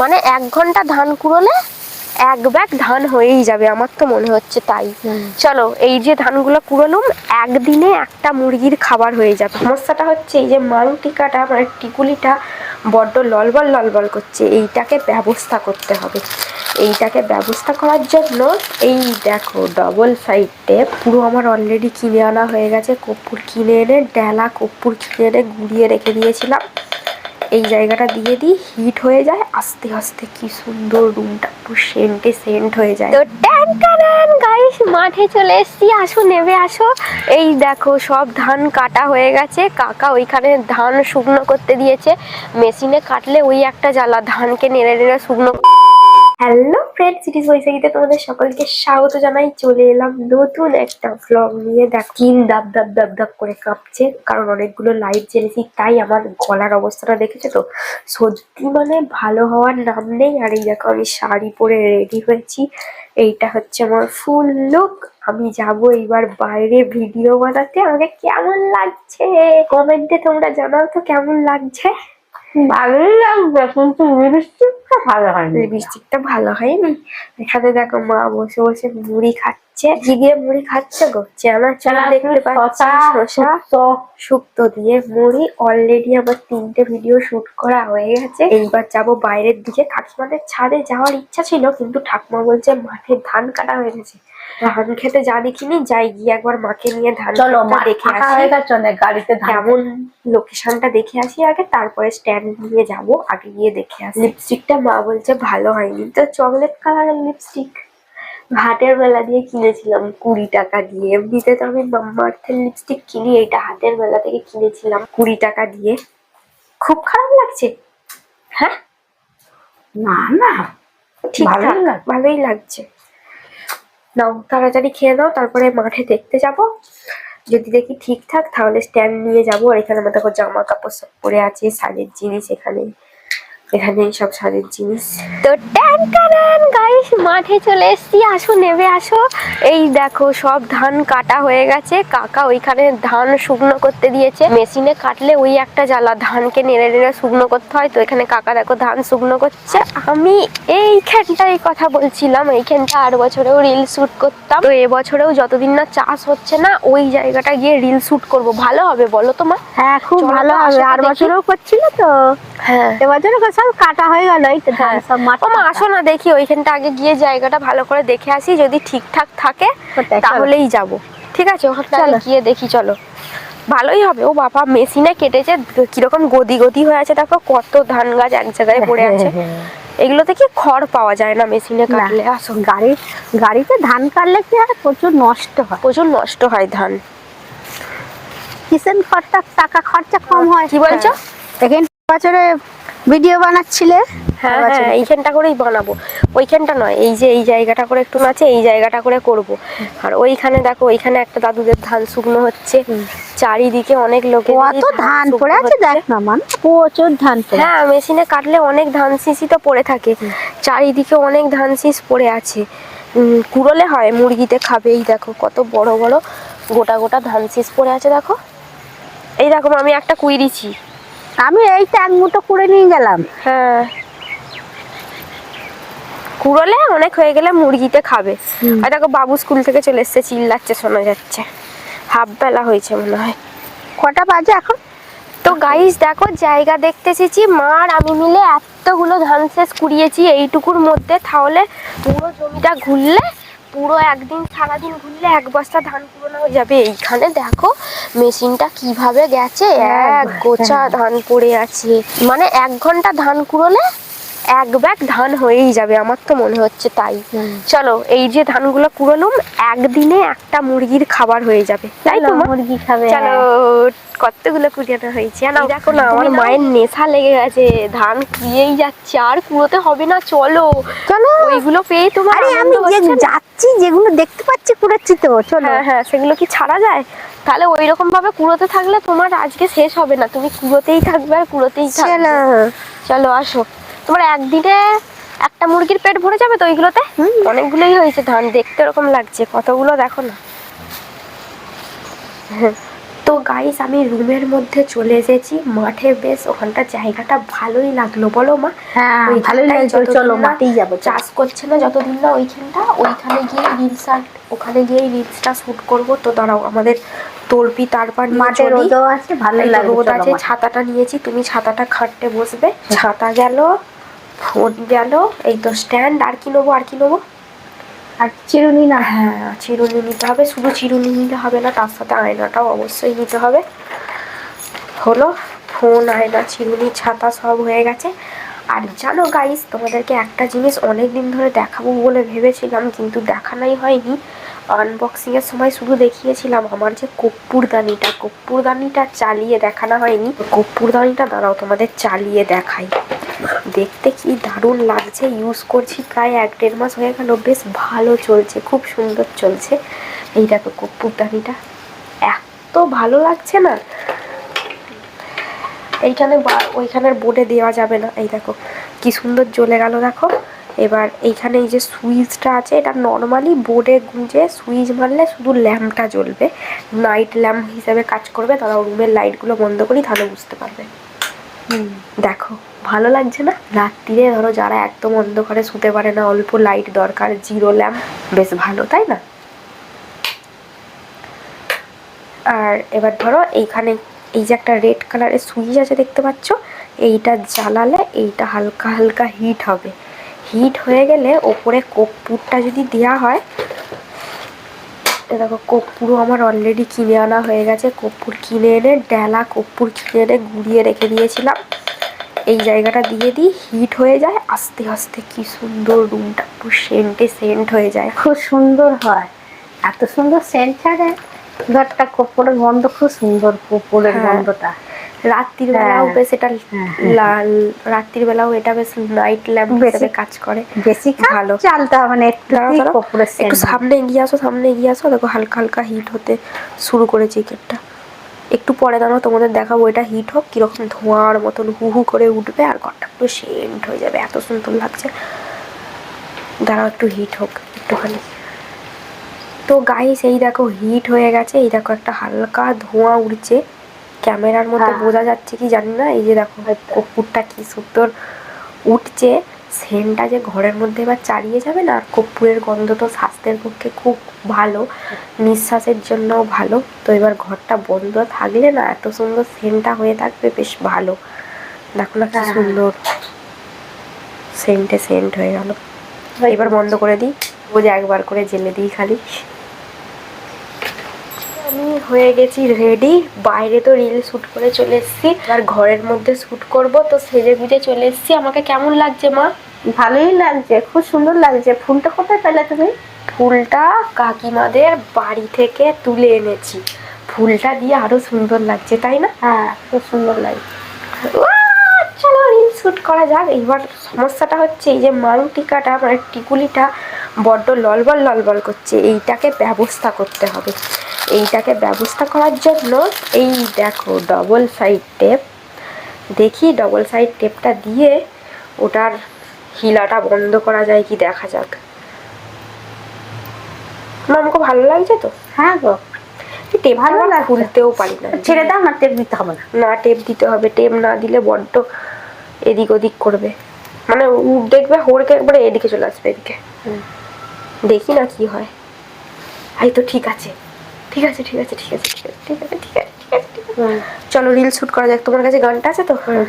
মানে এক ঘণ্টা ধান কুড়োলে এক ব্যাগ ধান হয়েই যাবে আমার তো মনে হচ্ছে তাই। চলো এই যে ধানগুলো কুড়োলুম একদিনে একটা মুরগির খাবার হয়ে যাবে। সমস্যাটা হচ্ছে এই যে মাং টিকাটা মানে টিকুলিটা বড্ড ললবল ললবল করছে এইটাকে ব্যবস্থা করতে হবে। এইটাকে ব্যবস্থা করার জন্য এই দেখো ডবল সাইড টেপ পুরো আমার অলরেডি কিনে আনা হয়ে গেছে কর্পূর কিনে এনে ডেলা কর্পূর কিনে এনে গুঁড়িয়ে রেখে দিয়েছিলাম। এই জায়গাটা দিয়ে দিই হিট হয়ে যায়, আস্তে আস্তে কি সুন্দর রুমটা পুরো সেন্টে সেন্ট হয়ে যায়। তো ট্যান গাইস মাঠে চলে এসেছি, আসো নেবে আসো। এই দেখো, সব ধান কাটা হয়ে গেছে। কাকা ওইখানে ধান শুকনো করতে দিয়েছে। মেশিনে কাটলে ওই একটা জ্বালা, ধানকে নেড়ে নেড়ে শুকনো হ্যালো ফ্রেন্ড সিটিজ বৈশাখীতে তোমাদের সকলকে স্বাগত জানাই। চলে এলাম নতুন একটা ভ্লগ নিয়ে। দেখ কিন দাব দাব দাব দাব করে কাঁপছে, কারণ অনেকগুলো লাইট জ্বেলেছি, তাই আমার গলার অবস্থাটা দেখেছ তো? সত্যি মানে ভালো হওয়ার নাম নেই। আর এই দেখো, আমি শাড়ি পরে রেডি হয়েছি। এইটা হচ্ছে আমার ফুল লুক আমি যাব এইবার বাইরে ভিডিও বানাতে। আমাকে কেমন লাগছে? কমেন্টে তোমরা জানাও তো, কেমন লাগছে? ভালোই লাগবে কিন্তু লিপস্টিকটা ভালো হয়নি। লিপস্টিকটা ভালো হয়নি? এখানে দেখো মা বসে বসে মুড়ি খাচ্ছে। কি দিয়ে মুড়ি খাচ্ছে গো? চেনা চেনা দেখতে পাচ্ছি? শসা শুক্তো দিয়ে মুড়ি। অলরেডি আমার তিনটে ভিডিও শুট করা হয়ে গেছে। এইবার যাব বাইরের দিকে। কাকিমাদের ছাদে যাওয়ার ইচ্ছা ছিল কিন্তু ঠাকুমা বলছে মাঠে ধান কাটা হয়ে গেছে। ধান খেতে যা দেখিনি যাই গিয়ে একবার মাকে নিয়ে ধান চলো দেখে আসি। গাড়িতে কেমন লোকেশনটা দেখে আসি আগে তারপরে স্ট্যান্ড নিয়ে যাব আগে গিয়ে দেখে আসি। লিপস্টিকটা মা বলছে ভালো হয়নি তো চকলেট কালারের লিপস্টিক হাটের বেলা দিয়ে কিনেছিলাম কুড়ি টাকা দিয়ে। এমনিতে তো আমি মামার্থের লিপস্টিক কিনি এইটা হাতের বেলা থেকে কিনেছিলাম কুড়ি টাকা দিয়ে। খুব খারাপ লাগছে। হ্যাঁ? না না ঠিক ভালোই লাগছে। নাও, তাড়াতাড়ি খেয়ে নাও, তারপরে মাঠে দেখতে যাব। যদি দেখি ঠিকঠাক, তাহলে স্ট্যান্ড নিয়ে যাব। আর এখানে আমার দেখো জামা কাপড় সব পরে আছে সাজের জিনিস এখানে। এখানে সব সাজের জিনিস। তো ট্যান কারান গাইস মাঠে চলে এসেছি। আসো নেবে আসো। এই দেখো সব ধান কাটা হয়ে গেছে। কাকা ওইখানে ধান শুকনো করতে দিয়েছে। মেশিনে কাটলে ওই একটা জ্বালা ধানকে নেড়ে নেড়ে শুকনো করতে হয়। তো এখানে কাকা দেখো ধান শুকনো করছে। আমি এইখানটায় কথা বলছিলাম এইখানটা আর বছরেও রিল শুট করতাম। তো এবছরেও যতদিন না চাষ হচ্ছে না ওই জায়গাটা গিয়ে রিল শুট করব। ভালো হবে বলো তোমার? হ্যাঁ খুব ভালো হবে। আর বছরেও বছরও করছিল তো? হ্যাঁ। সব কাটা হয়ে গেল এই হ্যাঁ। সব মাঠ আসো না দেখি ওইখানটা আগে গিয়ে জায়গাটা ভালো করে দেখে আসি যদি ঠিকঠাক থাকে তাহলেই যাব। ঠিক আছে ওখানটা গিয়ে দেখি চলো। ভালোই হবে ও বাবা মেশিনে কেটেছে কীরকম গদি গদি হয়ে আছে দেখো কত ধান গাছ এক জায়গায় পড়ে আছে। এগুলোতে কি খড় পাওয়া যায় না মেশিনে কাটলে। আসো গাড়ি গাড়িতে ধান কাটলে কি হয় প্রচুর নষ্ট হয়। প্রচুর নষ্ট হয় ধান। কিষেন খরচা টাকা খরচা কম হয়। কি বলছো? দেখেন বছরে ভিডিও বানাচ্ছিলে? হ্যাঁ হ্যাঁ এইখানটা করেই বানাবো। ওইখানটা নয় এই যে এই জায়গাটা করে একটু আছে এই জায়গাটা করে করব। আর ওইখানে দেখো ওইখানে একটা দাদুদের ধান শুকনো হচ্ছে। চারিদিকে অনেক লোকে কত ধান পড়ে আছে দেখ না মান। প্রচুর ধান পড়ে। হ্যাঁ মেশিনে কাটলে অনেক ধান শিশি তো পড়ে থাকে। চারিদিকে অনেক ধান শীষ পড়ে আছে। কুড়োলে হয় মুরগিতে খাবে এই দেখো কত বড় বড় গোটা গোটা ধান শীষ পড়ে আছে দেখো। এই দেখো আমি একটা কুইরিছি আমি এইটা এক মুঠো করে নিয়ে গেলাম। হ্যাঁ। কুড়োলে অনেক হয়ে গেলে মুরগিতে খাবে। আর দেখো বাবু স্কুল থেকে চলে এসছে চিল্লাচ্ছে শোনা যাচ্ছে। হাফ বেলা হয়েছে মনে হয়। কটা বাজে এখন? তো গাইস দেখো জায়গা দেখতে এসেছি। মা আর আমি মিলে এতগুলো ধান শেষ কুড়িয়েছি এইটুকুর মধ্যে। তাহলে পুরো জমিটা ঘুরলে পুরো একদিন সারাদিন ঘুরলে এক বস্তা ধান পুরোনো হয়ে যাবে। এইখানে দেখো মেশিনটা কীভাবে গেছে? এক গোছা ধান পড়ে আছে। মানে এক ঘণ্টা ধান কুড়োলে এক ব্যাগ ধান হয়েই যাবে আমার তো মনে হচ্ছে তাই। চলো এই যে ধানগুলো কুড়োলুম একদিনে একটা মুরগির খাবার হয়ে যাবে। তাই তো মুরগি খাবে চলো কতগুলো কুড়িয়ানো হয়েছে? এই দেখো না আমার মায়ের নেশা লেগে গেছে ধান কুড়িয়েই যাচ্ছে আর কুড়োতে হবে না চলো। চলো। ওইগুলো পেয়ে তোমার আরে আমি না? যাচ্ছি যেগুলো দেখতে পাচ্ছি কুড়াচ্ছি তো চলো। হ্যাঁ হ্যাঁ সেগুলো কি ছাড়া যায়? তাহলে ওই রকম ভাবে কুড়োতে থাকলে তোমার আজকে শেষ হবে না। তুমি কুড়োতেই থাকবে আর কুড়োতেই থাকবে। চলো আসো। তোমার একদিনে একটা মুরগির পেট ভরে যাবে তো ওইগুলোতে? অনেকগুলোই হয়েছে ধান দেখতে ওরকম লাগছে কতগুলো দেখো না। তো গাইস আমি রুমের মধ্যে চলে এসেছি মাঠে বেশ ওখানটা জায়গাটা ভালোই লাগল বলো মা। হ্যাঁ ভালোই যতদিন চলো মাঠেই যাব চাষ করছে না যতদিন না ওইখানটা ওইখানে গিয়ে রিলস ওখানে গিয়ে রিলসটা শুট করব। তো দাঁড়াও আমাদের তলপি তারপর মাঠে রোদও আছে ভালো আছে ছাতাটা নিয়েছি তুমি ছাতাটা খাটতে বসবে। ছাতা গেল ফোন গেল, এই তো স্ট্যান্ড আর কি নেব, আর কি নেব? আর চিরুনি না হ্যাঁ চিরুনি নিতে হবে, শুধু চিরুনি নিলে হবে না, তার সাথে আয়নাটাও অবশ্যই নিতে হবে। হলো, ফোন, আয়না, চিরুনি, ছাতা সব হয়ে গেছে। আর জানো গাইস তোমাদেরকে একটা জিনিস অনেক দিন ধরে দেখাবো বলে ভেবেছিলাম, কিন্তু দেখানোই হয়নি। আনবক্সিংয়ের সময় শুধু দেখিয়েছিলাম, আমার যে কপ্পুরদানিটা কপ্পুরদানিটা চালিয়ে দেখানো হয়নি। কপ্পুরদানিটা দাঁড়াও, তোমাদের চালিয়ে দেখাই। দেখতে কি দারুণ লাগছে ইউজ করছি প্রায় এক দেড় মাস হয়ে গেল, বেশ ভালো চলছে, খুব সুন্দর চলছে। এই দেখো কপ্পুরদানিটা এত ভালো লাগছে না? এইখানে ওইখানের বোর্ডে দেওয়া যাবে না, এই দেখো কি সুন্দর জ্বলে গেল, দেখো। এবার এইখানে এই যে সুইচটা আছে, এটা নর্মালি বোর্ডে গুঁজে সুইচ মারলে শুধু ল্যাম্পটা জ্বলবে। নাইট ল্যাম্প হিসেবে কাজ করবে, তারা রুমের লাইটগুলো বন্ধ করি তাহলে বুঝতে পারবে। দেখো, ভালো লাগছে না? রাত্রিরে ধরো যারা একদম অন্ধকারে শুতে পারে না, অল্প লাইট দরকার জিরো ল্যাম্প বেশ ভালো, তাই না? আর এবার ধরো এইখানে এই যে একটা রেড কালারের সুইচ আছে দেখতে পাচ্ছ, এইটা জ্বালালে এইটা হালকা হালকা হিট হবে। হিট হয়ে গেলে ওপরে কর্পূরটা যদি দেওয়া হয় এ দেখো কর্পূরও আমার অলরেডি কিনে আনা হয়ে গেছে। কর্পূর কিনে এনে ডেলা কর্পূর কিনে এনে গুঁড়িয়ে রেখে দিয়েছিলাম। এই জায়গাটা দিয়ে দিই হিট হয়ে যায়। আস্তে আস্তে কি সুন্দর রুমটা একটু সেন্টে সেন্ট হয়ে যায়। খুব সুন্দর হয়। এত সুন্দর সেন্ট ছাড়ে। ঘরটা কপড়ের গন্ধ খুব সুন্দর কপড়ের হ্যাঁ। গন্ধটা। রাত্রির বেলাও। বেশ এটা লাল রাত্রির বেলাও এটা বেশ নাইট ল্যাম্প হিসেবে কাজ করে। বেশি ভালো। ভালো চালতে হবে না একটু একটু সামনে এগিয়ে আসো সামনে এগিয়ে আসো। দেখো হালকা হালকা হিট হতে শুরু করেছে চিকেনটা একটু পরে দাঁড়াও তোমাদের দেখাবো এটা হিট হোক কীরকম ধোঁয়ার মতন হু হু করে উঠবে আর ঘরটা পুরো সেন্ট হয়ে যাবে এত সুন্দর লাগছে। দাঁড়াও একটু হিট হোক একটুখানি। তো গাইস এই দেখো হিট হয়ে গেছে এই দেখো একটা হালকা ধোঁয়া উঠছে ক্যামেরার মধ্যে হ্যাঁ। বোঝা যাচ্ছে কি জানি না এই যে দেখো কর্পূরটা কি সুন্দর উঠছে সেন্টটা যে ঘরের মধ্যে এবার চালিয়ে যাবে না আর কর্পূরের গন্ধ তো স্বাস্থ্যের পক্ষে খুব ভালো নিঃশ্বাসের জন্যও ভালো তো এবার ঘরটা বন্ধ থাকলে না এত সুন্দর সেন্টটা হয়ে থাকবে বেশ ভালো। দেখো না কি হ্যাঁ। সুন্দর সেন্টে সেন্ট হয়ে গেল। এবার বন্ধ করে দিই রোজ একবার করে জেলে দিই খালি। আমি হয়ে গেছি রেডি বাইরে তো রিল শ্যুট করে চলে এসেছি। আর ঘরের মধ্যে শ্যুট করব। তো সেজে গুজে চলে এসেছি। আমাকে কেমন লাগছে মা? ভালোই লাগছে। খুব সুন্দর লাগছে। ফুলটা কোথায় পেলে তুমি? ফুলটা কাকিমাদের বাড়ি থেকে তুলে এনেছি। ফুলটা দিয়ে আরও সুন্দর লাগছে তাই না? হ্যাঁ খুব সুন্দর লাগছে। চলো রিল শ্যুট করা যাক। এবার সমস্যাটা হচ্ছে এই যে মাংটিকাটা মানে টিকুলিটা বড্ড ললবল ললবল করছে। এইটাকে ব্যবস্থা করতে হবে। এইটাকে ব্যবস্থা করার জন্য এই দেখো ডবল সাইড টেপ দেখি ডবল সাইড টেপটা দিয়ে ওটার হিলাটা বন্ধ করা যায় কি দেখা যাক। না আমাকে ভালো লাগছে তো? হ্যাঁ গো। টেপ ভালো। খুলতেও পারি না। ছেড়ে দাও না টেপ দিতে হবে না। না টেপ দিতে হবে। টেপ না দিলে বড্ড এদিক ওদিক করবে। মানে দেখবে হড়কে একবারে এদিকে চলে আসবে এদিকে। দেখি না কি হয়। এই তো ঠিক আছে। ঠিক আছে ঠিক আছে ঠিক আছে ঠিক আছে ঠিক আছে ঠিক আছে ঠিক আছে হ্যাঁ। চলো রিল শ্যুট করা যাক। তোমার কাছে গানটা আছে তো? হ্যাঁ।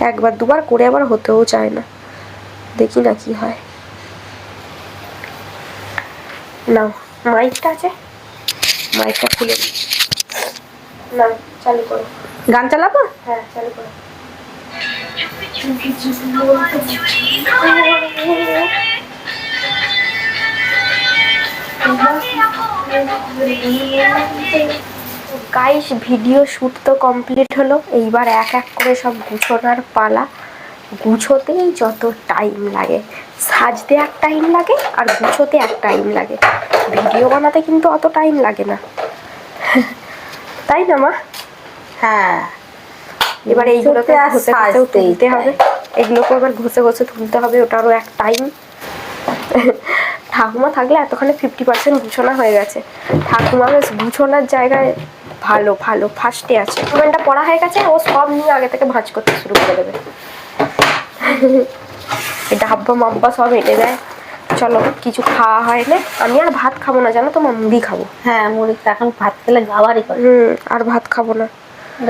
একবার দুবার করে আবার হতেও চায় না। দেখি না কি হয়। নাও মাইকটা আছে? মাইকটা খুলে দিই না চালু করো। গান চালাবো? হ্যাঁ চালু করো। গাইস ভিডিও শ্যুট তো কমপ্লিট হলো। এইবার এক এক করে সব গুছোনার পালা। গুছোতেই যত টাইম লাগে। সাজতে এক টাইম লাগে আর গুছোতে এক টাইম লাগে। ভিডিও বানাতে কিন্তু অত টাইম লাগে না। তাই না মা? হ্যাঁ। এবার এইগুলোকে সাজতেই তুলতে হবে। এগুলোকে এবার ঘষে ঘষে তুলতে হবে ওটারও এক টাইম ঠাকুমা থাকলে এতখানি ফিফটি পার্সেন্ট গুছানো হয়ে গেছে। ঠাকুমা বেশ গুছোনার জায়গায় ভালো ভালো ফার্স্টে আছে। কমেন্টটা পড়া হয়ে গেছে ও সব নিয়ে আগে থেকে ভাঁজ করতে শুরু করে দেবে। এটা ডাব্বা মাব্বা সব এনে দেয়। চলো কিছু খাওয়া হয় না। আমি আর ভাত খাব না জানো তো মুড়ি খাব। হ্যাঁ মুড়ি এখন ভাত খেলে গাওয়ারই করে হুম আর ভাত খাব না।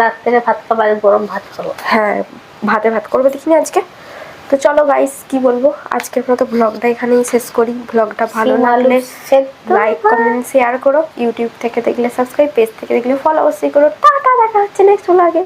রাত্রে ভাত খাবার গরম ভাত খাব। হ্যাঁ ভাতে ভাত করব দেখিনি আজকে। তো চলো গাইস কি বলব? আজকের মতো ব্লগটা এখানেই শেষ করি। ব্লগটা ভালো লাগলে লাইক কমেন্ট শেয়ার করো। ইউটিউব থেকে দেখলে সাবস্ক্রাইব পেজ থেকে দেখলে ফলো অবশ্যই করো। টাটা দেখা হচ্ছে নেক্সট ব্লগে